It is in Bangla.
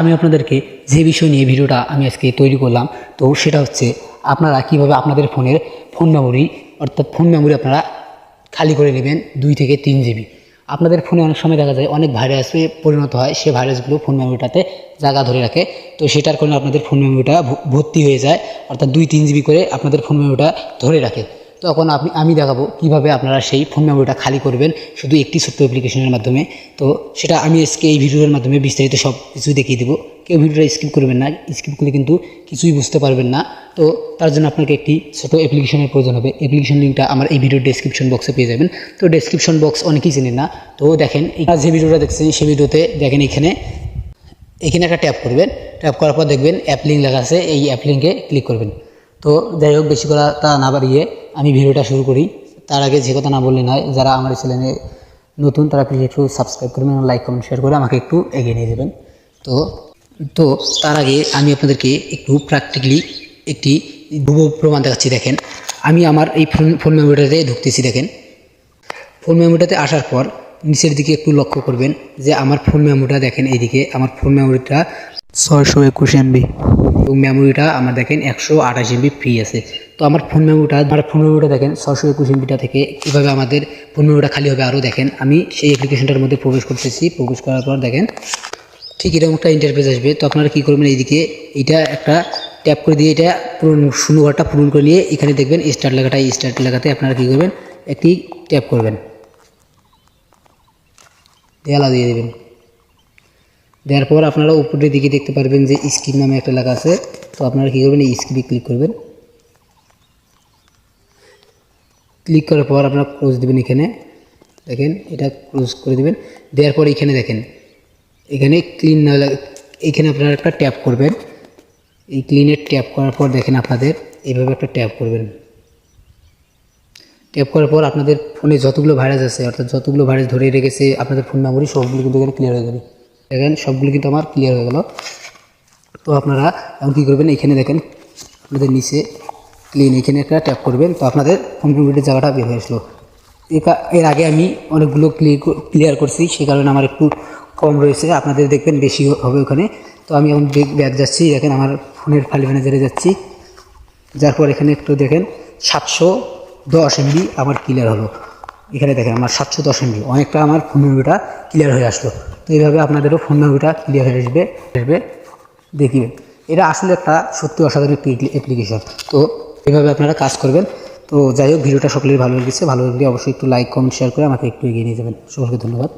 আমি আপনাদেরকে যে বিষয় নিয়ে ভিডিওটা আমি আজকে তৈরি করলাম, তো সেটা হচ্ছে আপনারা কীভাবে আপনাদের ফোনের ফোন মেমোরি, অর্থাৎ ফোন মেমোরি আপনারা খালি করে নেবেন দুই থেকে তিন জিবি। আপনাদের ফোনে অনেক সময় দেখা যায় অনেক ভাইরাসে পরিণত হয়, সে ভাইরাসগুলো ফোন মেমোরিটাতে জায়গা ধরে রাখে। তো সেটার কারণে আপনাদের ফোন মেমোরিটা ভর্তি হয়ে যায়, অর্থাৎ দুই তিন জিবি করে আপনাদের ফোন মেমোরিটা ধরে রাখে। তখন আপনি, আমি দেখাবো কীভাবে আপনারা সেই ফোন মেমোরিটা খালি করবেন, শুধু একটি ছোট্ট অ্যাপ্লিকেশনের মাধ্যমে। তো সেটা আমি আজকে এই ভিডিওর মাধ্যমে বিস্তারিত সব কিছু দেখিয়ে দেবো। কেউ ভিডিওটা স্কিপ করবেন না স্কিপ করলে কিন্তু কিছুই বুঝতে পারবেন না। তো তার জন্য আপনাকে একটি ছোট অ্যাপ্লিকেশনের প্রয়োজন হবে। অ্যাপ্লিকেশন লিঙ্কটা আমার এই ভিডিওর ডেসক্রিপশন বক্সে পেয়ে যাবেন। তো ডেসক্রিপশন বক্স অনেকেই চেনেন না। তো দেখেন যে ভিডিওটা দেখছেন, সেই ভিডিওতে দেখেন এখানে এখানে একটা ট্যাপ করবেন। ট্যাপ করার পর দেখবেন অ্যাপ লিঙ্ক লেখা আছে, এই অ্যাপ লিঙ্কে ক্লিক করবেন। তো যাই হোক, বেশি করা তা না বাড়িয়ে আমি ভিডিওটা শুরু করি। তার আগে যে কথা না বললে নয়, যারা আমার চ্যানেলে নতুন, তারা প্লিজ একটু সাবস্ক্রাইব করবেন লাইক কমেন্ট শেয়ার করে আমাকে একটু এগিয়ে নিয়ে দেবেন তো তো তার আগে আমি আপনাদেরকে একটু প্র্যাকটিক্যালি একটি ভুব প্রমাণ দেখাচ্ছি, দেখেন। আমি আমার এই ফোন ফোন মেমোরিটাতে ঢুকতেছি, দেখেন। ফোন মেমোরিটাতে আসার পর নিচের দিকে একটু লক্ষ্য করবেন যে আমার ফোন মেমোরিটা দেখেন এইদিকে। আমার ফোন মেমোরিটা ছয়শো একুশ এমবি এবং মেমোরিটা আমার দেখেন একশো আঠাশ এমবি ফ্রি আছে। তো আমার ফোন মেমোরিটা আমার ফোন মেমোরিটা দেখেন ছয়শো একুশ এমবিটা থেকে কীভাবে আমাদের ফোন মেমোরিটা খালি হবে আরও দেখেন। আমি সেই অ্যাপ্লিকেশনটার মধ্যে প্রবেশ করতেছি। প্রবেশ করার পর দেখেন ঠিক এরকম একটা ইন্টারফেস আসবে। তো আপনারা কী করবেন এইদিকে এটা একটা ট্যাপ করে দিয়ে এটা পূরণ শূন্য ঘরটা পূরণ করে নিয়ে এখানে দেখবেন স্টার্ট লেখাটা স্টার্ট লেখাতে আপনারা কী করবেন একটি ট্যাপ করবেন। দেয়ালা দিয়ে দেবেন। দেওয়ার পর আপনারা উপরের দিকে দেখতে পারবেন যে স্ক্রিন নামে একটা লেখা আছে। তো আপনারা কী করবেন, এই স্ক্রিনে ক্লিক করবেন। ক্লিক করার পর আপনারা ক্লোজ দিবেন এখানে। দেখেন, এটা ক্লোজ করে দেবেন। দেওয়ার পর এখানে দেখেন, এখানে ক্লিন না এখানে আপনারা একটা ট্যাপ করবেন। এই ক্লিনের ট্যাপ করার পর দেখেন আপনাদের, এইভাবে একটা ট্যাপ করবেন। ট্যাপ করার পর আপনাদের ফোনে যতগুলো ভাইরাস আছে, অর্থাৎ যতগুলো ভাইরাস ধরে রেখেছে, আপনাদের ফোন মেমোরি সবগুলো কিন্তু এখানে ক্লিয়ার হয়ে যাবে। দেখেন, সবগুলো কিন্তু আমার ক্লিয়ার হয়ে গেল। তো আপনারা এখন কী করবেন? এখানে দেখেন, আপনাদের নিচে ক্লিন এখানে একটা ট্যাপ করবেন। তো আপনাদের ফোন মেমোরির জায়গাটা বের হয়ে আসলো। এর আগে আমি অনেকগুলো ক্লিয়ার করছি, সে কারণে আমার একটু কম রয়েছে। আপনাদের দেখবেন বেশি হবে ওখানে। তো আমি এখন ব্যাগ যাচ্ছি, দেখেন আমার ফোনের ফাইল ম্যানেজারে যাচ্ছি। যার পর এখানে একটু দেখেন, সাতশো দশ এমবি আমার ক্লিয়ার হলো। এখানে দেখেন আমার সাতশো দশ এমবি অনেকটা আমার ফোন মেমোরিটা ক্লিয়ার হয়ে আসলো। তো এইভাবে আপনাদেরও ফোন মেমোরিটা ক্লিয়ার হয়ে আসবে আসবে দেখিবেন এটা আসলে একটা সত্যি অসাধারণ একটি অ্যাপ্লিকেশন তো এইভাবে আপনারা কাজ করবেন। তো যাই হোক, ভিডিওটা সকলের ভালো লেগেছে। ভালো লাগলে অবশ্যই একটু লাইক কমেন্ট শেয়ার করে আমাকে একটু এগিয়ে নিয়ে যাবেন। সকলকে ধন্যবাদ।